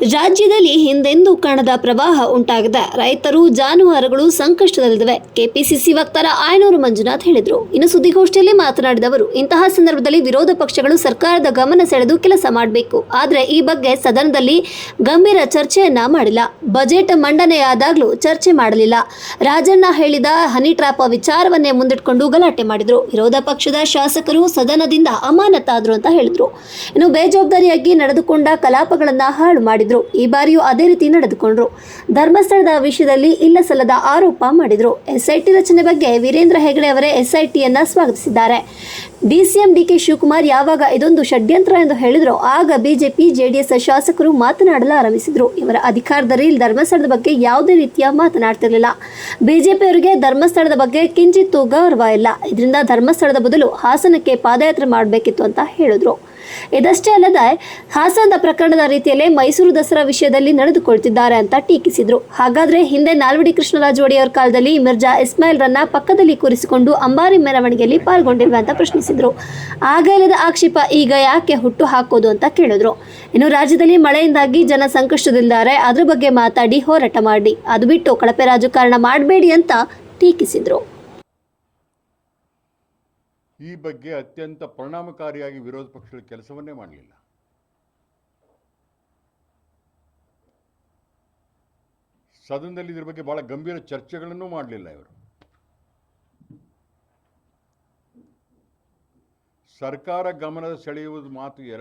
ರಾಜ್ಯದಲ್ಲಿ ಹಿಂದೆಂದೂ ಕಾಣದ ಪ್ರವಾಹ ಉಂಟಾಗಿದೆ ರೈತರು, ಜಾನುವಾರುಗಳು ಸಂಕಷ್ಟದಲ್ಲಿವೆ ಕೆಪಿಸಿಸಿ ವಕ್ತಾರ ಆಯನೂರು ಮಂಜುನಾಥ್ ಹೇಳಿದರು. ಇನ್ನು ಸುದ್ದಿಗೋಷ್ಠಿಯಲ್ಲಿ ಮಾತನಾಡಿದ ಅವರು, ಇಂತಹ ಸಂದರ್ಭದಲ್ಲಿ ವಿರೋಧ ಪಕ್ಷಗಳು ಸರ್ಕಾರದ ಗಮನ ಸೆಳೆದು ಕೆಲಸ ಮಾಡಬೇಕು. ಆದರೆ ಈ ಬಗ್ಗೆ ಸದನದಲ್ಲಿ ಗಂಭೀರ ಚರ್ಚೆಯನ್ನ ಮಾಡಿಲ್ಲ. ಬಜೆಟ್ ಮಂಡನೆಯಾದಾಗಲೂ ಚರ್ಚೆ ಮಾಡಲಿಲ್ಲ. ರಾಜಣ್ಣ ಹೇಳಿದ ಹನಿ ಟ್ರಾಪ್ ವಿಚಾರವನ್ನೇ ಮುಂದಿಟ್ಕೊಂಡು ಗಲಾಟೆ ಮಾಡಿದರು. ವಿರೋಧ ಪಕ್ಷದ ಶಾಸಕರು ಸದನದಿಂದ ಅಮಾನತಾದ್ರು ಅಂತ ಹೇಳಿದರು. ಇನ್ನು ಬೇಜವಾಬ್ದಾರಿಯಾಗಿ ನಡೆದುಕೊಂಡ ಕಲಾಪಗಳನ್ನು ಹಾಳು ಮಾಡಿದ್ರು ಈ ಬಾರಿಯೂ ಅದೇ ರೀತಿ ನಡೆದುಕೊಂಡ್ರು. ಧರ್ಮಸ್ಥಳದ ವಿಷಯದಲ್ಲಿ ಇಲ್ಲ ಸಲ್ಲದ ಆರೋಪ ಮಾಡಿದ್ರು. ಎಸ್ಐಟಿ ರಚನೆ ಬಗ್ಗೆ ವೀರೇಂದ್ರ ಹೆಗಡೆ ಅವರೇ ಎಸ್ಐಟಿಯನ್ನು ಸ್ವಾಗತಿಸಿದ್ದಾರೆ. ಡಿಸಿಎಂ ಡಿಕೆ ಶಿವಕುಮಾರ್ ಯಾವಾಗ ಇದೊಂದು ಷಡ್ಯಂತ್ರ ಎಂದು ಹೇಳಿದ್ರು, ಆಗ ಬಿಜೆಪಿ, ಜೆಡಿಎಸ್ ಶಾಸಕರು ಮಾತನಾಡಲು ಆರಂಭಿಸಿದ್ರು. ಇವರ ಅಧಿಕಾರದಲ್ಲಿ ಧರ್ಮಸ್ಥಳದ ಬಗ್ಗೆ ಯಾವುದೇ ರೀತಿಯ ಮಾತನಾಡ್ತಿರಲಿಲ್ಲ. ಬಿಜೆಪಿಯವರಿಗೆ ಧರ್ಮಸ್ಥಳದ ಬಗ್ಗೆ ಕಿಂಚಿತ್ತೂ ಗೌರವ ಇಲ್ಲ. ಇದರಿಂದ ಧರ್ಮಸ್ಥಳದ ಬದಲು ಹಾಸನಕ್ಕೆ ಪಾದಯಾತ್ರೆ ಮಾಡಬೇಕಿತ್ತು ಅಂತ ಹೇಳಿದ್ರು. ಇದಷ್ಟೇ ಅಲ್ಲದೆ ಹಾಸನದ ಪ್ರಕರಣದ ರೀತಿಯಲ್ಲೇ ಮೈಸೂರು ದಸರಾ ವಿಷಯದಲ್ಲಿ ನಡೆದುಕೊಳ್ತಿದ್ದಾರೆ ಅಂತ ಟೀಕಿಸಿದ್ರು. ಹಾಗಾದ್ರೆ ಹಿಂದೆ ನಾಲ್ವಡಿ ಕೃಷ್ಣರಾಜ ಒಡೆಯವರ ಕಾಲದಲ್ಲಿ ಮಿರ್ಜಾ ಇಸ್ಮಾಯಿಲ್ ರನ್ನ ಪಕ್ಕದಲ್ಲಿ ಕೂರಿಸಿಕೊಂಡು ಅಂಬಾರಿ ಮೆರವಣಿಗೆಯಲ್ಲಿ ಪಾಲ್ಗೊಂಡಿಲ್ವ ಅಂತ ಪ್ರಶ್ನಿಸಿದ್ರು. ಆಗ ಇಲ್ಲದ ಆಕ್ಷೇಪ ಈಗ ಯಾಕೆ ಹುಟ್ಟು ಹಾಕೋದು ಅಂತ ಕೇಳಿದ್ರು. ಇನ್ನು ರಾಜ್ಯದಲ್ಲಿ ಮಳೆಯಿಂದಾಗಿ ಜನ ಸಂಕಷ್ಟದಲ್ಲಿದ್ದಾರೆ. ಅದ್ರ ಬಗ್ಗೆ ಮಾತಾಡಿ ಹೋರಾಟ ಮಾಡಿ. ಅದು ಬಿಟ್ಟು ಕಳಪೆ ರಾಜಕಾರಣ ಮಾಡಬೇಡಿ ಅಂತ ಟೀಕಿಸಿದ್ರು. ಈ ಬಗ್ಗೆ ಅತ್ಯಂತ ಪರಿಣಾಮಕಾರಿಯಾಗಿ ವಿರೋಧ ಪಕ್ಷಗಳ ಕೆಲಸವನ್ನೇ ಮಾಡಲಿಲ್ಲ. ಸದನದಲ್ಲಿ ಇದ್ರ ಬಗ್ಗೆ ಬಹಳ ಗಂಭೀರ ಚರ್ಚೆಗಳನ್ನು ಮಾಡಲಿಲ್ಲ ಇವರು. ಸರ್ಕಾರ ಗಮನ ಸೆಳೆಯುವುದು ಮಾತು ಎರ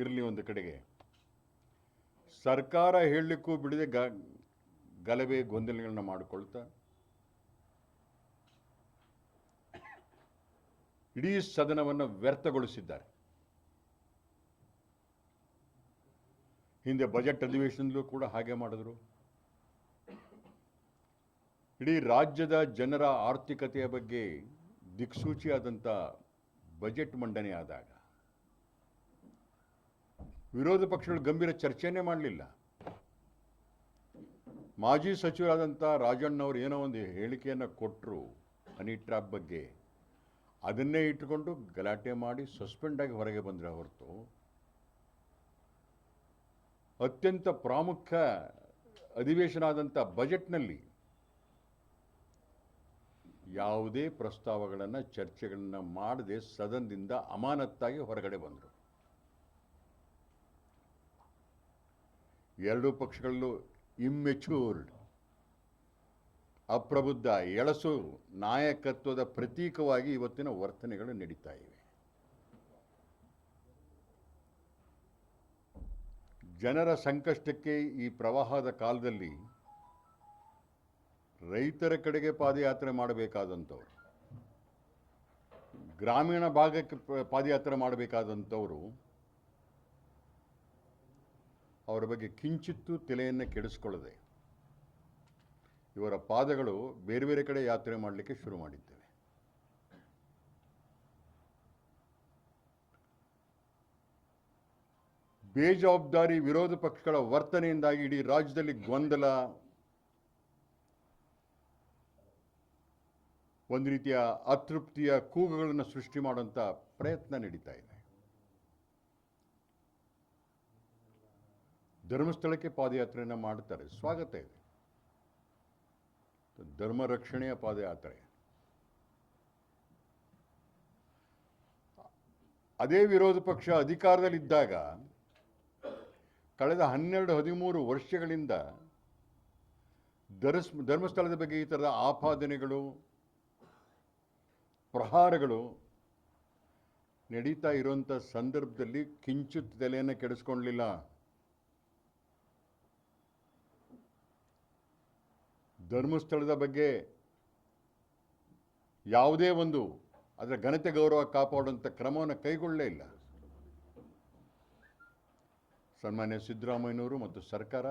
ಇರಲಿ ಒಂದು ಕಡೆಗೆ. ಸರ್ಕಾರ ಹೇಳಲಿಕ್ಕೂ ಬಿಡದೆ ಗ ಗಲಭೆ ಗೊಂದಲಗಳನ್ನ ಮಾಡಿಕೊಳ್ತಾ ಇಡೀ ಸದನವನ್ನು ವ್ಯರ್ಥಗೊಳಿಸಿದ್ದಾರೆ. ಹಿಂದೆ ಬಜೆಟ್ ಅಧಿವೇಶನದಲ್ಲೂ ಕೂಡ ಹಾಗೆ ಮಾಡಿದ್ರು. ಇಡೀ ರಾಜ್ಯದ ಜನರ ಆರ್ಥಿಕತೆಯ ಬಗ್ಗೆ ದಿಕ್ಸೂಚಿಯಾದಂಥ ಬಜೆಟ್ ಮಂಡನೆ ಆದಾಗ ವಿರೋಧ ಪಕ್ಷಗಳು ಗಂಭೀರ ಚರ್ಚೆನೇ ಮಾಡಲಿಲ್ಲ. ಮಾಜಿ ಸಚಿವರಾದಂಥ ರಾಜಣ್ಣವರು ಏನೋ ಒಂದು ಹೇಳಿಕೆಯನ್ನು ಕೊಟ್ಟರು ಹನಿ ಟ್ರ್ಯಾಪ್ ಬಗ್ಗೆ. ಅದನ್ನೇ ಇಟ್ಟುಕೊಂಡು ಗಲಾಟೆ ಮಾಡಿ ಸಸ್ಪೆಂಡ್ ಆಗಿ ಹೊರಗೆ ಬಂದರೆ ಹೊರತು ಅತ್ಯಂತ ಪ್ರಾಮುಖ್ಯ ಅಧಿವೇಶನ ಆದಂಥ ಬಜೆಟ್ನಲ್ಲಿ ಯಾವುದೇ ಪ್ರಸ್ತಾವಗಳನ್ನು, ಚರ್ಚೆಗಳನ್ನು ಮಾಡದೆ ಸದನದಿಂದ ಅಮಾನತ್ತಾಗಿ ಹೊರಗಡೆ ಬಂದರು. ಎರಡೂ ಪಕ್ಷಗಳಲ್ಲೂ ಇಮ್ಮೆಚೂರ್ಡ್ ಅಪ್ರಬುದ್ಧ ಎಳಸು ನಾಯಕತ್ವದ ಪ್ರತೀಕವಾಗಿ ಇವತ್ತಿನ ವರ್ತನೆಗಳು ನಡೀತಾ ಇವೆ. ಜನರ ಸಂಕಷ್ಟಕ್ಕೆ ಈ ಪ್ರವಾಹದ ಕಾಲದಲ್ಲಿ ರೈತರ ಕಡೆಗೆ ಪಾದಯಾತ್ರೆ ಮಾಡಬೇಕಾದಂಥವ್ರು, ಗ್ರಾಮೀಣ ಭಾಗಕ್ಕೆ ಪಾದಯಾತ್ರೆ ಮಾಡಬೇಕಾದಂಥವರು ಅವರ ಬಗ್ಗೆ ಕಿಂಚಿತ್ತೂ ತಲೆಯನ್ನು ಕೆಡಿಸ್ಕೊಳ್ಳದೆ ಇವರ ಪಾದಗಳು ಬೇರೆ ಬೇರೆ ಕಡೆ ಯಾತ್ರೆ ಮಾಡಲಿಕ್ಕೆ ಶುರು ಮಾಡಿದ್ದೇವೆ. ಬೇಜವಾಬ್ದಾರಿ ವಿರೋಧ ಪಕ್ಷಗಳ ವರ್ತನೆಯಿಂದಾಗಿ ಇಡೀ ರಾಜ್ಯದಲ್ಲಿ ಗೊಂದಲ, ಒಂದು ರೀತಿಯ ಅತೃಪ್ತಿಯ ಕೂಗುಗಳನ್ನು ಸೃಷ್ಟಿ ಮಾಡುವಂಥ ಪ್ರಯತ್ನ ನಡೀತಾ ಇದೆ. ಧರ್ಮಸ್ಥಳಕ್ಕೆ ಪಾದಯಾತ್ರೆಯನ್ನು ಮಾಡ್ತಾರೆ. ಸ್ವಾಗತ ಇದೆ. ಧರ್ಮ ರಕ್ಷಣೆಯ ಪಾದಯಾತ್ರೆ. ಅದೇ ವಿರೋಧ ಪಕ್ಷ ಅಧಿಕಾರದಲ್ಲಿದ್ದಾಗ ಕಳೆದ ಹನ್ನೆರಡು, ಹದಿಮೂರು ವರ್ಷಗಳಿಂದ ಧರ್ಸ್, ಧರ್ಮಸ್ಥಳದ ಬಗ್ಗೆ ಈ ಥರದ ಆಪಾದನೆಗಳು, ಪ್ರಹಾರಗಳು ನಡೀತಾ ಇರುವಂಥ ಸಂದರ್ಭದಲ್ಲಿ ಕಿಂಚಿತ್ ತಲೆಯನ್ನು ಕೆಡಿಸ್ಕೊಳ್ಳಲಿಲ್ಲ ಧರ್ಮಸ್ಥಳದ ಬಗ್ಗೆ ಯಾವುದೇ ಒಂದು ಅದರ ಘನತೆ ಗೌರವ ಕಾಪಾಡುವಂಥ ಕ್ರಮವನ್ನು ಕೈಗೊಳ್ಳಲೇ ಇಲ್ಲ. ಸನ್ಮಾನ್ಯ ಸಿದ್ದರಾಮಯ್ಯನವರು ಮತ್ತು ಸರ್ಕಾರ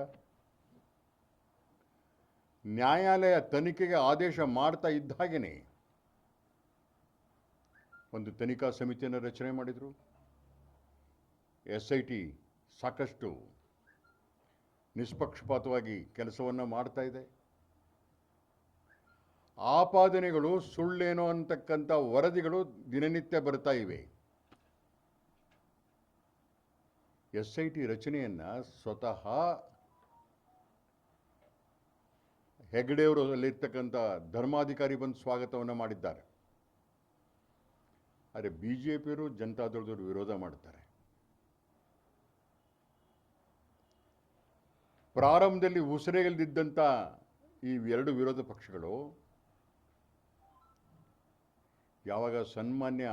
ನ್ಯಾಯಾಲಯ ತನಿಖೆಗೆ ಆದೇಶ ಮಾಡ್ತಾ ಇದ್ದ ಒಂದು ತನಿಖಾ ಸಮಿತಿಯನ್ನು ರಚನೆ ಮಾಡಿದರು. ಎಸ್ ಐ ಟಿ ಸಾಕಷ್ಟು ನಿಷ್ಪಕ್ಷಪಾತವಾಗಿ ಕೆಲಸವನ್ನು ಮಾಡ್ತಾ ಇದೆ. ಆಪಾದನೆಗಳು ಸುಳ್ಳೇನೋ ಅಂತಕ್ಕಂಥ ವರದಿಗಳು ದಿನನಿತ್ಯ ಬರ್ತಾ ಇವೆ. ಎಸ್ ಐ ಟಿ ರಚನೆಯನ್ನು ಸ್ವತಃ ಹೆಗ್ಡೆಯವರು ಅಲ್ಲಿರ್ತಕ್ಕಂಥ ಧರ್ಮಾಧಿಕಾರಿ ಬಂದು ಸ್ವಾಗತವನ್ನು ಮಾಡಿದ್ದಾರೆ. ಆದರೆ ಬಿ ಜೆ ಪಿಯವರು ಜನತಾದಳದವರು ವಿರೋಧ ಮಾಡ್ತಾರೆ. ಪ್ರಾರಂಭದಲ್ಲಿ ಉಸಿರೆಗಲ್ದಿದ್ದಂಥ ಈ ಎರಡು ವಿರೋಧ ಪಕ್ಷಗಳು ಯಾವಾಗ ಸನ್ಮಾನ್ಯ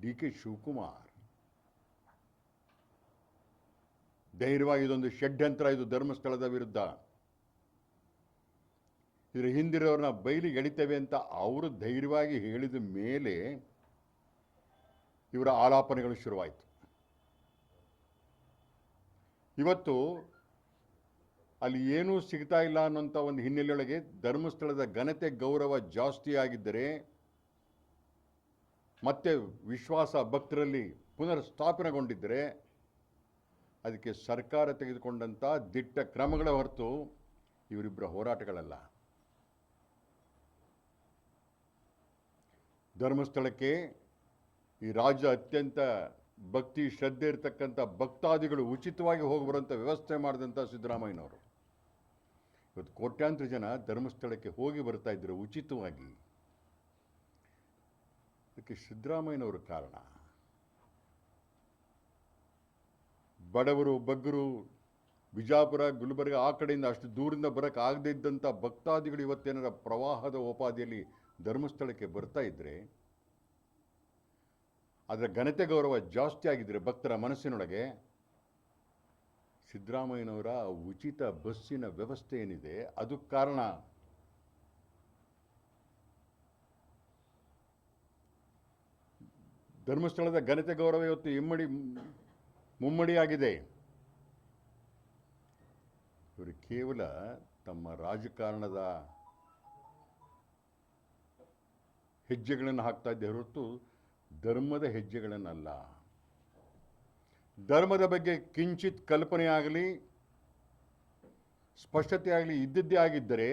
ಡಿ ಕೆ ಶಿವಕುಮಾರ್. ಧೈರ್ಯವಾಗಿ ಇದೊಂದು ಷಡ್ಯಂತ್ರ, ಇದು ಧರ್ಮಸ್ಥಳದ ವಿರುದ್ಧ. ಇದರ ಹಿಂದಿರೋರನ್ನ ಬೈಲಿಗೆ ಎಳಿತೇವೆ ಅಂತ ಅವರು ಧೈರ್ಯವಾಗಿ ಹೇಳಿದ ಮೇಲೆ ಇವರ ಆಲಾಪನೆಗಳು ಶುರುವಾಯಿತು. ಇವತ್ತು ಅಲ್ಲಿ ಏನೂ ಸಿಗ್ತಾ ಇಲ್ಲ ಅನ್ನೋಂಥ ಒಂದು ಹಿನ್ನೆಲೆಯೊಳಗೆ ಧರ್ಮಸ್ಥಳದ ಘನತೆ ಗೌರವ ಜಾಸ್ತಿ ಆಗಿದ್ದರೆ ಮತ್ತೆ ವಿಶ್ವಾಸ ಭಕ್ತರಲ್ಲಿ ಪುನರ್ ಸ್ಥಾಪನೆಗೊಂಡಿದ್ದರೆ ಅದಕ್ಕೆ ಸರ್ಕಾರ ತೆಗೆದುಕೊಂಡಂಥ ದಿಟ್ಟ ಕ್ರಮಗಳ ಹೊರತು ಇವರಿಬ್ಬರ ಹೋರಾಟಗಳಲ್ಲ. ಧರ್ಮಸ್ಥಳಕ್ಕೆ ಈ ರಾಜ್ಯ ಅತ್ಯಂತ ಭಕ್ತಿ ಶ್ರದ್ಧೆ ಇರತಕ್ಕಂಥ ಭಕ್ತಾದಿಗಳು ಉಚಿತವಾಗಿ ಹೋಗಿ ಬರುವಂಥ ವ್ಯವಸ್ಥೆ ಮಾಡಿದಂಥ ಸಿದ್ದರಾಮಯ್ಯನವರು. ಇವತ್ತು ಕೋಟ್ಯಾಂತರ ಜನ ಧರ್ಮಸ್ಥಳಕ್ಕೆ ಹೋಗಿ ಬರ್ತಾ ಇದ್ದರು ಉಚಿತವಾಗಿ ಅದಕ್ಕೆ ಸಿದ್ದರಾಮಯ್ಯನವರು ಕಾರಣ. ಬಡವರು, ಬಗ್ಗರು, ಬಿಜಾಪುರ, ಗುಲ್ಬರ್ಗ ಆ ಕಡೆಯಿಂದ ಅಷ್ಟು ದೂರಿಂದ ಬರೋಕ್ಕೆ ಆಗದೇ ಇದ್ದಂಥ ಭಕ್ತಾದಿಗಳು ಇವತ್ತೇನಾರ ಪ್ರವಾಹದ ಉಪಾಧಿಯಲ್ಲಿ ಧರ್ಮಸ್ಥಳಕ್ಕೆ ಬರ್ತಾ ಇದ್ದರೆ ಅದರ ಘನತೆ ಗೌರವ ಜಾಸ್ತಿ ಆಗಿದ್ದರೆ ಭಕ್ತರ ಮನಸ್ಸಿನೊಳಗೆ ಸಿದ್ದರಾಮಯ್ಯನವರ ಉಚಿತ ಬಸ್ಸಿನ ವ್ಯವಸ್ಥೆ ಏನಿದೆ, ಅದು ಕಾರಣ ಧರ್ಮಸ್ಥಳದ ಘನತೆ ಗೌರವ ಇವತ್ತು ಇಮ್ಮಡಿ, ಮುಮ್ಮಡಿಯಾಗಿದೆ. ಇವರು ಕೇವಲ ತಮ್ಮ ರಾಜಕಾರಣದ ಹೆಜ್ಜೆಗಳನ್ನು ಹಾಕ್ತಾ ಇದ್ದೆ ಹೊರತು ಧರ್ಮದ ಹೆಜ್ಜೆಗಳನ್ನಲ್ಲ. ಧರ್ಮದ ಬಗ್ಗೆ ಕಿಂಚಿತ್ ಕಲ್ಪನೆ ಆಗಲಿ, ಸ್ಪಷ್ಟತೆ ಆಗಲಿ ಇದ್ದದ್ದೇ ಆಗಿದ್ದರೆ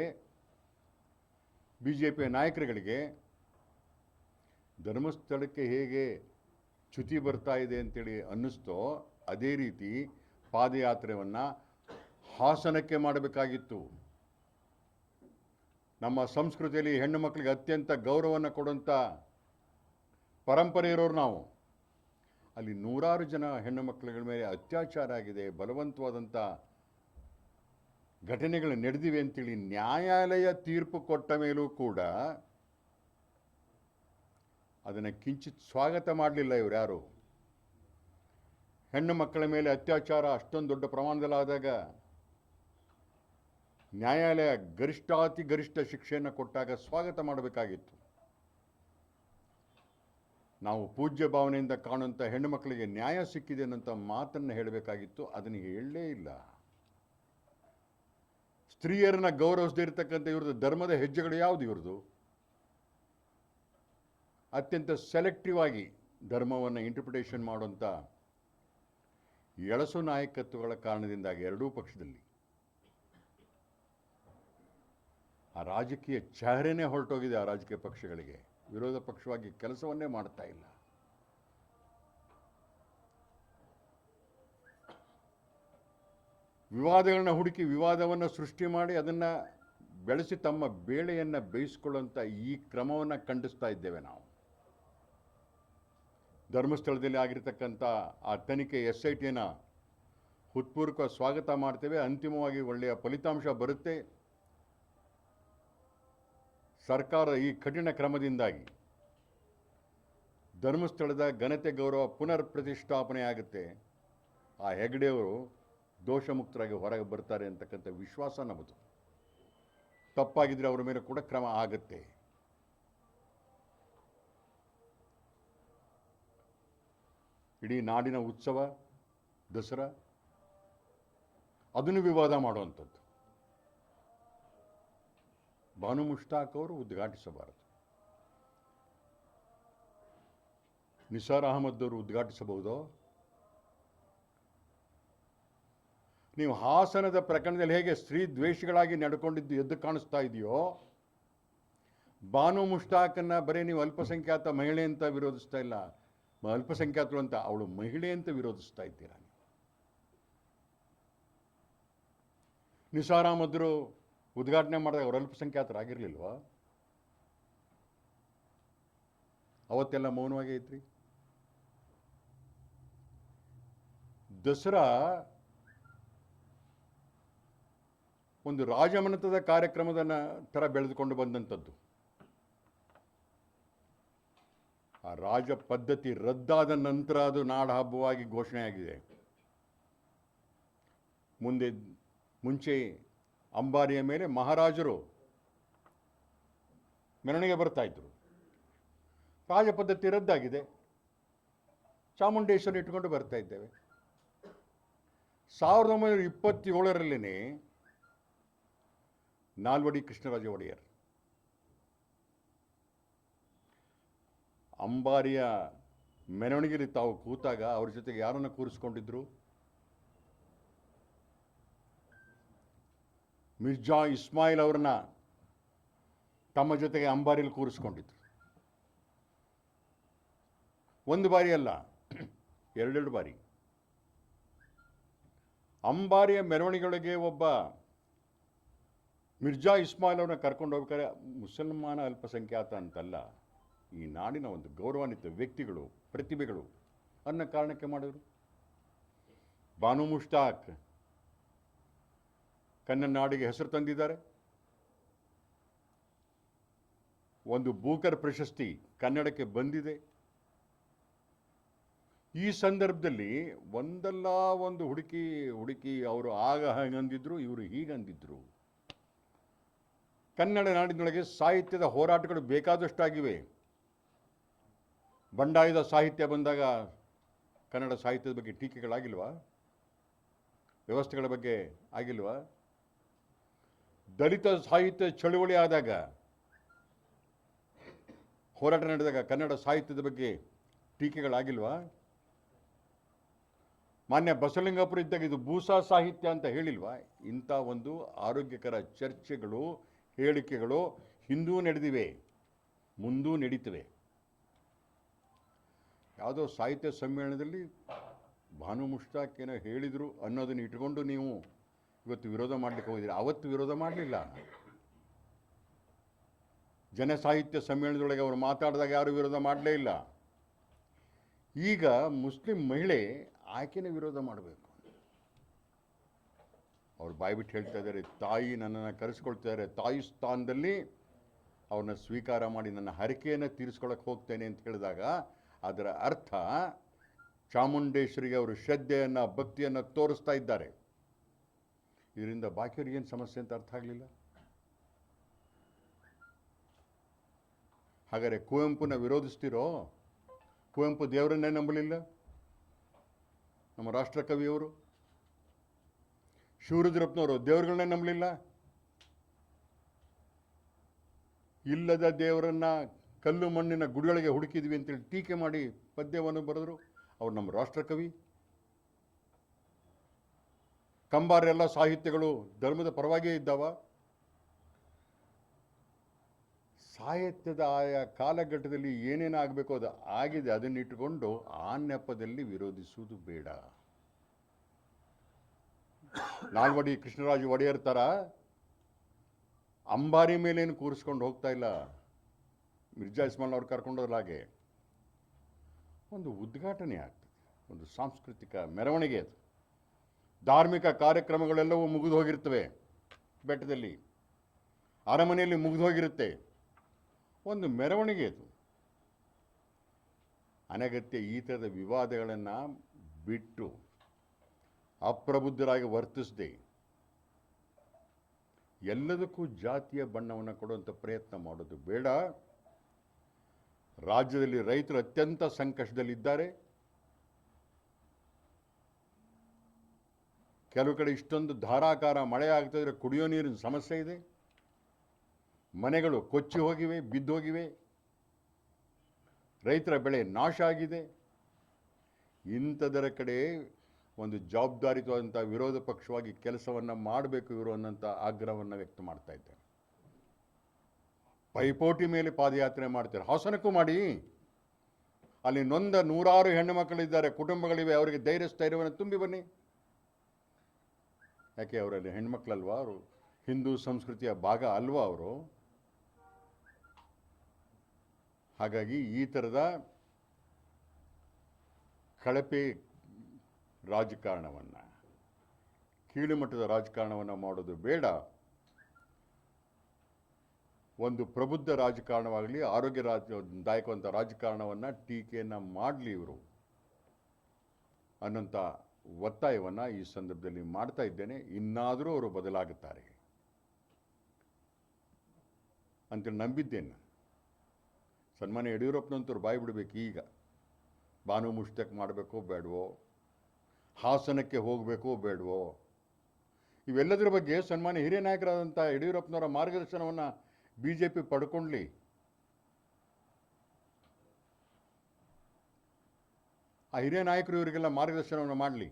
ಬಿ ಜೆ ಪಿಯ ನಾಯಕರುಗಳಿಗೆ ಧರ್ಮಸ್ಥಳಕ್ಕೆ ಹೇಗೆ ಚ್ಯುತಿ ಬರ್ತಾ ಇದೆ ಅಂತೇಳಿ ಅನ್ನಿಸ್ತೋ ಅದೇ ರೀತಿ ಪಾದಯಾತ್ರೆಯನ್ನು ಹಾಸನಕ್ಕೆ ಮಾಡಬೇಕಾಗಿತ್ತು. ನಮ್ಮ ಸಂಸ್ಕೃತಿಯಲ್ಲಿ ಹೆಣ್ಣು ಮಕ್ಕಳಿಗೆ ಅತ್ಯಂತ ಗೌರವವನ್ನು ಕೊಡುವಂಥ ಪರಂಪರೆ ಇರೋರು ನಾವು. ಅಲ್ಲಿ ನೂರಾರು ಜನ ಹೆಣ್ಣು ಮಕ್ಕಳುಗಳ ಮೇಲೆ ಅತ್ಯಾಚಾರ ಆಗಿದೆ ಬಲವಂತವಾದಂಥ ಘಟನೆಗಳು ನಡೆದಿವೆ ಅಂತೇಳಿ ನ್ಯಾಯಾಲಯ ತೀರ್ಪು ಕೊಟ್ಟ ಮೇಲೂ ಕೂಡ ಅದನ್ನು ಕಿಂಚಿತ್ ಸ್ವಾಗತ ಮಾಡಲಿಲ್ಲ ಇವರು ಯಾರು? ಹೆಣ್ಣು ಮಕ್ಕಳ ಮೇಲೆ ಅತ್ಯಾಚಾರ ಅಷ್ಟೊಂದು ದೊಡ್ಡ ಪ್ರಮಾಣದಲ್ಲಾದಾಗ ನ್ಯಾಯಾಲಯ ಗರಿಷ್ಠಾತಿ ಗರಿಷ್ಠ ಶಿಕ್ಷೆಯನ್ನು ಕೊಟ್ಟಾಗ ಸ್ವಾಗತ ಮಾಡಬೇಕಾಗಿತ್ತು. ನಾವು ಪೂಜ್ಯ ಭಾವನೆಯಿಂದ ಕಾಣುವಂಥ ಹೆಣ್ಣು ಮಕ್ಕಳಿಗೆ ನ್ಯಾಯ ಸಿಕ್ಕಿದೆ ಅನ್ನೋಂಥ ಮಾತನ್ನು ಹೇಳಬೇಕಾಗಿತ್ತು, ಅದನ್ನು ಹೇಳಲೇ ಇಲ್ಲ. ಸ್ತ್ರೀಯರನ್ನು ಗೌರವಿಸದೇ ಇರತಕ್ಕಂಥ ಇವ್ರದ್ದು ಧರ್ಮದ ಹೆಜ್ಜೆಗಳು ಯಾವುದು ಇವ್ರದ್ದು? ಅತ್ಯಂತ ಸೆಲೆಕ್ಟಿವ್ ಆಗಿ ಧರ್ಮವನ್ನು ಇಂಟರ್ಪ್ರಿಟೇಷನ್ ಮಾಡುವಂಥ ಎಳಸು ನಾಯಕತ್ವಗಳ ಕಾರಣದಿಂದಾಗಿ ಎರಡೂ ಪಕ್ಷದಲ್ಲಿ ಆ ರಾಜಕೀಯ ಚಹರೆನೇ ಹೊರಟೋಗಿದೆ ಆ ರಾಜಕೀಯ ಪಕ್ಷಗಳಿಗೆ. ವಿರೋಧ ಪಕ್ಷವಾಗಿ ಕೆಲಸವನ್ನೇ ಮಾಡ್ತಾ ಇಲ್ಲ. ವಿವಾದಗಳನ್ನ ಹುಡುಕಿ ವಿವಾದವನ್ನು ಸೃಷ್ಟಿ ಮಾಡಿ ಅದನ್ನು ಬೆಳೆಸಿ ತಮ್ಮ ಬೇಳೆಯನ್ನು ಬೇಯಿಸ್ಕೊಳ್ಳುವಂಥ ಈ ಕ್ರಮವನ್ನು ಖಂಡಿಸ್ತಾ ಇದ್ದೇವೆ ನಾವು. ಧರ್ಮಸ್ಥಳದಲ್ಲಿ ಆಗಿರ್ತಕ್ಕಂಥ ಆ ತನಿಖೆ ಎಸ್ ಐ ಟಿನ ಹೃತ್ಪೂರ್ವಕ ಸ್ವಾಗತ ಮಾಡ್ತೇವೆ. ಅಂತಿಮವಾಗಿ ಒಳ್ಳೆಯ ಫಲಿತಾಂಶ ಬರುತ್ತೆ. ಸರ್ಕಾರ ಈ ಕಠಿಣ ಕ್ರಮದಿಂದಾಗಿ ಧರ್ಮಸ್ಥಳದ ಘನತೆ ಗೌರವ ಪುನರ್ ಪ್ರತಿಷ್ಠಾಪನೆ ಆಗುತ್ತೆ. ಆ ಹೆಗ್ಡೆಯವರು ದೋಷಮುಕ್ತರಾಗಿ ಹೊರಗೆ ಬರ್ತಾರೆ ಅಂತಕ್ಕಂಥ ವಿಶ್ವಾಸ ನಮ್ಮದು. ತಪ್ಪಾಗಿದ್ದರೆ ಅವರ ಮೇಲೆ ಕೂಡ ಕ್ರಮ ಆಗುತ್ತೆ. ಇಡೀ ನಾಡಿನ ಉತ್ಸವ, ದಸರಾ, ಅದನ್ನು ವಿವಾದ ಮಾಡುವಂಥದ್ದು. ಬಾನು ಮುಷ್ತಾಕ್ ಅವರು ಉದ್ಘಾಟಿಸಬಾರದು. ನಿಸಾರ್ ಅಹಮದ್ ಅವರು ಉದ್ಘಾಟಿಸಬಹುದೋ? ನೀವು ಹಾಸನದ ಪ್ರಕರಣದಲ್ಲಿ ಹೇಗೆ ಸ್ತ್ರೀ ದ್ವೇಷಗಳಾಗಿ ನಡ್ಕೊಂಡಿದ್ದು ಎದ್ದು ಕಾಣಿಸ್ತಾ ಇದೆಯೋ? ಬಾನು ಮುಷ್ಟಾಕನ್ನ ಬರೀ ನೀವು ಅಲ್ಪಸಂಖ್ಯಾತ ಮಹಿಳೆ ಅಂತ ವಿರೋಧಿಸ್ತಾ ಇಲ್ಲ. ಅಲ್ಪಸಂಖ್ಯಾತರು ಅಂತ ಅವಳು ಮಹಿಳೆ ಅಂತ ವಿರೋಧಿಸ್ತಾ ಇದ್ದೀರಾ ನೀವು? ನಿಸಾರಾಮದ್ರು ಉದ್ಘಾಟನೆ ಮಾಡಿದಾಗ ಅವರು ಅಲ್ಪಸಂಖ್ಯಾತರಾಗಿರ್ಲಿಲ್ವಾ? ಅವತ್ತೆಲ್ಲ ಮೌನವಾಗಿ ಐತ್ರಿ ದಸರಾ ಒಂದು ರಾಜಮನತದ ಕಾರ್ಯಕ್ರಮದ ತರ ಬೆಳೆದುಕೊಂಡು ಬಂದಂಥದ್ದು. ಆ ರಾಜ ಪದ್ಧತಿ ರದ್ದಾದ ನಂತರ ಅದು ನಾಡ ಹಬ್ಬವಾಗಿ ಘೋಷಣೆಯಾಗಿದೆ. ಮುಂದೆ, ಮುಂಚೆ ಅಂಬಾರಿಯ ಮೇಲೆ ಮಹಾರಾಜರು ಮೆರವಣಿಗೆ ಬರ್ತಾ ಇದ್ರು. ರಾಜ ಪದ್ಧತಿ ರದ್ದಾಗಿದೆ. ಚಾಮುಂಡೇಶ್ವರಿ ಇಟ್ಕೊಂಡು ಬರ್ತಾ ಇದ್ದೇವೆ. ಸಾವಿರದ ಒಂಬೈನೂರ ಇಪ್ಪತ್ತೇಳರಲ್ಲಿನೇ ನಾಲ್ವಡಿ ಕೃಷ್ಣರಾಜ ಒಡೆಯರ್ ಅಂಬಾರಿಯ ಮೆರವಣಿಗೆಯಲ್ಲಿ ತಾವು ಕೂತಾಗ ಅವ್ರ ಜೊತೆಗೆ ಯಾರನ್ನು ಕೂರಿಸ್ಕೊಂಡಿದ್ರು? ಮಿರ್ಜಾ ಇಸ್ಮಾಯಿಲ್ ಅವ್ರನ್ನ ತಮ್ಮ ಜೊತೆಗೆ ಅಂಬಾರಿಯಲ್ಲಿ ಕೂರಿಸ್ಕೊಂಡಿದ್ರು. ಒಂದು ಬಾರಿ ಅಲ್ಲ, ಎರಡೆರಡು ಬಾರಿ. ಅಂಬಾರಿಯ ಮೆರವಣಿಗೆಯೊಳಗೆ ಒಬ್ಬ ಮಿರ್ಜಾ ಇಸ್ಮಾಯಿಲ್ ಅವ್ರನ್ನ ಕರ್ಕೊಂಡು ಹೋಗ್ಬೇಕಾದ್ರೆ ಮುಸಲ್ಮಾನ ಅಲ್ಪಸಂಖ್ಯಾತ ಅಂತಲ್ಲ ಈ ನಾಡಿನ ಒಂದು ಗೌರವಾನ್ವಿತ ವ್ಯಕ್ತಿಗಳು, ಪ್ರತಿಭೆಗಳು ಅನ್ನೋ ಕಾರಣಕ್ಕೆ ಮಾಡಿದರು. ಬಾನು ಮುಷ್ತಾಕ್ ಕನ್ನಡ ನಾಡಿಗೆ ಹೆಸರು ತಂದಿದ್ದಾರೆ. ಒಂದು ಬೂಕರ್ ಪ್ರಶಸ್ತಿ ಕನ್ನಡಕ್ಕೆ ಬಂದಿದೆ. ಈ ಸಂದರ್ಭದಲ್ಲಿ ಒಂದಲ್ಲ ಒಂದು ಹುಡುಕಿ ಹುಡುಕಿ ಅವರು ಆಗ ಹಾಗಂದಿದ್ರು ಇವರು ಹೀಗಂದಿದ್ರು ಕನ್ನಡ ನಾಡಿನೊಳಗೆ ಸಾಹಿತ್ಯದ ಹೋರಾಟಗಳು ಬೇಕಾದಷ್ಟಾಗಿವೆ. ಬಂಡಾಯದ ಸಾಹಿತ್ಯ ಬಂದಾಗ ಕನ್ನಡ ಸಾಹಿತ್ಯದ ಬಗ್ಗೆ ಟೀಕೆಗಳಾಗಿಲ್ವಾ? ವ್ಯವಸ್ಥೆಗಳ ಬಗ್ಗೆ ಆಗಿಲ್ವಾ? ದಲಿತ ಸಾಹಿತ್ಯ ಚಳುವಳಿ ಆದಾಗ, ಹೋರಾಟ ನಡೆದಾಗ ಕನ್ನಡ ಸಾಹಿತ್ಯದ ಬಗ್ಗೆ ಟೀಕೆಗಳಾಗಿಲ್ವಾ? ಮಾನ್ಯ ಬಸಲಿಂಗಪುರ ಇದ್ದಾಗ ಇದು ಭೂಸಾ ಸಾಹಿತ್ಯ ಅಂತ ಹೇಳಿಲ್ವಾ? ಇಂಥ ಒಂದು ಆರೋಗ್ಯಕರ ಚರ್ಚೆಗಳು, ಹೇಳಿಕೆಗಳು ಹಿಂದೂ ನಡೆದಿವೆ, ಮುಂದೂ ನಡೀತವೆ. ಯಾವುದೋ ಸಾಹಿತ್ಯ ಸಮ್ಮೇಳನದಲ್ಲಿ ಭಾನು ಮುಷ್ತಾಕ್ ಏನೋ ಹೇಳಿದರು ಅನ್ನೋದನ್ನು ಇಟ್ಕೊಂಡು ನೀವು ಇವತ್ತು ವಿರೋಧ ಮಾಡಲಿಕ್ಕೆ ಹೋಗಿದ್ದೀರಿ. ಅವತ್ತು ವಿರೋಧ ಮಾಡಲಿಲ್ಲ. ಜನ ಸಾಹಿತ್ಯ ಸಮ್ಮೇಳನದೊಳಗೆ ಅವರು ಮಾತಾಡಿದಾಗ ಯಾರು ವಿರೋಧ ಮಾಡಲೇ ಇಲ್ಲ. ಈಗ ಮುಸ್ಲಿಂ ಮಹಿಳೆ ಆಕೆನೇ ವಿರೋಧ ಮಾಡಬೇಕು. ಅವ್ರು ಬಾಯ್ಬಿಟ್ಟು ಹೇಳ್ತಾ ಇದ್ದಾರೆ, ತಾಯಿ ನನ್ನನ್ನು ಕರೆಸ್ಕೊಳ್ತಿದ್ದಾರೆ ತಾಯಿ ಸ್ಥಾನದಲ್ಲಿ ಅವ್ರನ್ನ ಸ್ವೀಕಾರ ಮಾಡಿ ನನ್ನ ಹರಕೆಯನ್ನು ತೀರಿಸ್ಕೊಳಕ್ಕೆ ಹೋಗ್ತೇನೆ ಅಂತ ಹೇಳಿದಾಗ ಅದರ ಅರ್ಥ ಚಾಮುಂಡೇಶ್ವರಿಗೆ ಅವರು ಶ್ರದ್ಧೆಯನ್ನು, ಭಕ್ತಿಯನ್ನು ತೋರಿಸ್ತಾ ಇದ್ದಾರೆ. ಇದರಿಂದ ಬಾಕಿಯವರಿಗೇನು ಸಮಸ್ಯೆ ಅಂತ ಅರ್ಥ ಆಗಲಿಲ್ಲ? ಹಾಗಾದರೆ ಕುವೆಂಪುನ ವಿರೋಧಿಸ್ತಿರೋ? ಕುವೆಂಪು ದೇವರನ್ನೇ ನಂಬಲಿಲ್ಲ? ನಮ್ಮ ರಾಷ್ಟ್ರಕವಿಯವರು? ಶಿವರುದ್ರಪ್ಪನವರು ದೇವರುಗಳನ್ನೇ ನಂಬಲಿಲ್ಲ? ಇಲ್ಲದ ದೇವರನ್ನ ಕಲ್ಲು ಮಣ್ಣಿನ ಗುಡಿಗಳಿಗೆ ಹುಡುಕಿದ್ವಿ ಅಂತೇಳಿ ಟೀಕೆ ಮಾಡಿ ಪದ್ಯವನ್ನು ಬರೆದರು. ಅವ್ರು ನಮ್ಮ ರಾಷ್ಟ್ರಕವಿ. ಕಂಬಾರೆಲ್ಲ ಸಾಹಿತ್ಯಗಳು ಧರ್ಮದ ಪರವಾಗಿಯೇ ಇದ್ದಾವ. ಸಾಹಿತ್ಯದ ಆಯಾ ಕಾಲಘಟ್ಟದಲ್ಲಿ ಏನೇನಾಗಬೇಕು ಅದು ಆಗಿದೆ. ಅದನ್ನಿಟ್ಟುಕೊಂಡು ಆ ನೆಪದಲ್ಲಿ ವಿರೋಧಿಸುವುದು ಬೇಡ. ನಾಲ್ವಡಿ ಕೃಷ್ಣರಾಜು ಒಡೆಯರ್ ಥರ ಅಂಬಾರಿ ಮೇಲೇನು ಕೂರಿಸ್ಕೊಂಡು ಹೋಗ್ತಾ ಇಲ್ಲ. ಮಿರ್ಜಾ ಇಸ್ಮಾಲ್ ಅವ್ರು ಕರ್ಕೊಂಡೋದ್ರ ಹಾಗೆ ಒಂದು ಉದ್ಘಾಟನೆ ಆಗ್ತದೆ, ಒಂದು ಸಾಂಸ್ಕೃತಿಕ ಮೆರವಣಿಗೆ ಅದು. ಧಾರ್ಮಿಕ ಕಾರ್ಯಕ್ರಮಗಳೆಲ್ಲವೂ ಮುಗಿದು ಹೋಗಿರ್ತವೆ ಬೆಟ್ಟದಲ್ಲಿ. ಅರಮನೆಯಲ್ಲಿ ಮುಗಿದು ಹೋಗಿರುತ್ತೆ. ಒಂದು ಮೆರವಣಿಗೆ ಅದು. ಅನಗತ್ಯ ಈ ಥರದ ವಿವಾದಗಳನ್ನು ಬಿಟ್ಟು ಅಪ್ರಬುದ್ಧರಾಗಿ ವರ್ತಿಸದೆ. ಎಲ್ಲದಕ್ಕೂ ಜಾತಿಯ ಬಣ್ಣವನ್ನು ಕೊಡುವಂಥ ಪ್ರಯತ್ನ ಮಾಡೋದು ಬೇಡ. ರಾಜ್ಯದಲ್ಲಿ ರೈತರು ಅತ್ಯಂತ ಸಂಕಷ್ಟದಲ್ಲಿದ್ದಾರೆ. ಕೆಲವು ಕಡೆ ಇಷ್ಟೊಂದು ಧಾರಾಕಾರ ಮಳೆ ಆಗ್ತಿದ್ರೆ ಕುಡಿಯೋ ನೀರಿನ ಸಮಸ್ಯೆ ಇದೆ. ಮನೆಗಳು ಕೊಚ್ಚಿ ಹೋಗಿವೆ, ಬಿದ್ದು ಹೋಗಿವೆ. ರೈತರ ಬೆಳೆ ನಾಶ ಆಗಿದೆ. ಇಂಥದರ ಕಡೆ ಒಂದು ಜವಾಬ್ದಾರಿತವಾದಂಥ ವಿರೋಧ ಪಕ್ಷವಾಗಿ ಕೆಲಸವನ್ನು ಮಾಡಬೇಕು ಇವರು ಅನ್ನೋಂಥ ಆಗ್ರಹವನ್ನು ವ್ಯಕ್ತ ಮಾಡ್ತಾ ಇದ್ದೇನೆ. ಪೈಪೋಟಿ ಮೇಲೆ ಪಾದಯಾತ್ರೆ ಮಾಡ್ತಾರೆ. ಹಾಸನಕ್ಕೂ ಮಾಡಿ. ಅಲ್ಲಿ ನೊಂದ ನೂರಾರು ಹೆಣ್ಣು ಮಕ್ಕಳಿದ್ದಾರೆ ಕುಟುಂಬಗಳಿವೆ. ಅವರಿಗೆ ಧೈರ್ಯ, ಸ್ಥೈರ್ಯವನ್ನು ತುಂಬಿ ಬನ್ನಿ. ಯಾಕೆ ಅವರಲ್ಲಿ ಹೆಣ್ಮಕ್ಳಲ್ವಾ ಅವರು? ಹಿಂದೂ ಸಂಸ್ಕೃತಿಯ ಭಾಗ ಅಲ್ವಾ ಅವರು? ಹಾಗಾಗಿ ಈ ಥರದ ಕಳಪೆ ರಾಜಕಾರಣವನ್ನು, ಕೀಳುಮಟ್ಟದ ರಾಜಕಾರಣವನ್ನು ಮಾಡೋದು ಬೇಡ. ಒಂದು ಪ್ರಬುದ್ಧ ರಾಜಕಾರಣವಾಗಲಿ, ಆರೋಗ್ಯ ರಾಜ್ಯದಾಯಕವಂತ ರಾಜಕಾರಣವನ್ನು ಟೀಕೆಯನ್ನು ಮಾಡಲಿ ಇವರು. ಅನ್ನೋಂಥ ಒತ್ತಾಯವನ್ನು ಈ ಸಂದರ್ಭದಲ್ಲಿ ಮಾಡ್ತಾ ಇದ್ದೇನೆ. ಇನ್ನಾದರೂ ಅವರು ಬದಲಾಗುತ್ತಾರೆ. ಅಂತ ನಂಬಿದ್ದೇನೆ ಸನ್ಮಾನ್ಯ ಯಡಿಯೂರಪ್ಪನಂತವ್ರು ಬಾಯಿ ಬಿಡಬೇಕು ಈಗ. ಬಾನು ಮುಷ್ತಕ್ ಮಾಡಬೇಕೋ ಬೇಡವೋ? ಹಾಸನಕ್ಕೆ ಹೋಗಬೇಕೋ ಬೇಡವೋ? ಇವೆಲ್ಲದರ ಬಗ್ಗೆ ಸನ್ಮಾನ್ಯ ಹಿರಿಯ ನಾಯಕರಾದಂಥ ಯಡಿಯೂರಪ್ಪನವರ ಮಾರ್ಗದರ್ಶನವನ್ನು ಬಿ ಜೆ ಪಿ ಪಡ್ಕೊಳ್ಳಿ ಆ ಹಿರಿಯ ನಾಯಕರು ಇವರಿಗೆಲ್ಲ ಮಾರ್ಗದರ್ಶನವನ್ನು ಮಾಡಲಿ.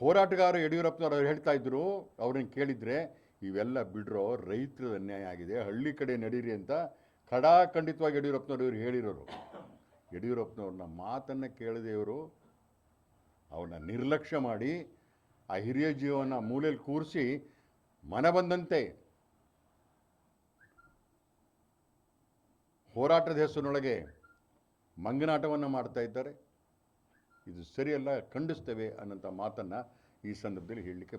ಹೋರಾಟಗಾರ ಯಡಿಯೂರಪ್ಪನವರು ಹೇಳ್ತಾ ಇದ್ರು, ಅವ್ರನ್ನ ಕೇಳಿದರೆ, ಇವೆಲ್ಲ ಬಿಡ್ರೋ ರೈತರ ಅನ್ಯಾಯ ಆಗಿದೆ, ಹಳ್ಳಿ ಕಡೆ ನಡೀರಿ ಅಂತ ಖಡಾಖಂಡಿತವಾಗಿ ಯಡಿಯೂರಪ್ಪನವ್ರು ಇವರು ಹೇಳಿರೋರು. ಯಡಿಯೂರಪ್ಪನವ್ರನ್ನ ಮಾತನ್ನು ಕೇಳದೆ ಇವರು ಅವನ್ನ ನಿರ್ಲಕ್ಷ್ಯ ಮಾಡಿ, ಆ ಹಿರಿಯ ಜೀವನ ಮೂಲೆಯಲ್ಲಿ ಕೂರಿಸಿ ಮನ ಬಂದಂತೆ ಹೋರಾಟದ ಹೆಸರಿನೊಳಗೆ ಮಂಗನಾಟವನ್ನು ಮಾಡ್ತಾ ಇದ್ದಾರೆ. ಇದು ಸರಿಯಲ್ಲ ಖಂಡಿಸ್ತೇವೆ ಅನ್ನೋಂಥ ಮಾತನ್ನು ಈ ಸಂದರ್ಭದಲ್ಲಿ ಹೇಳಲಿಕ್ಕೆ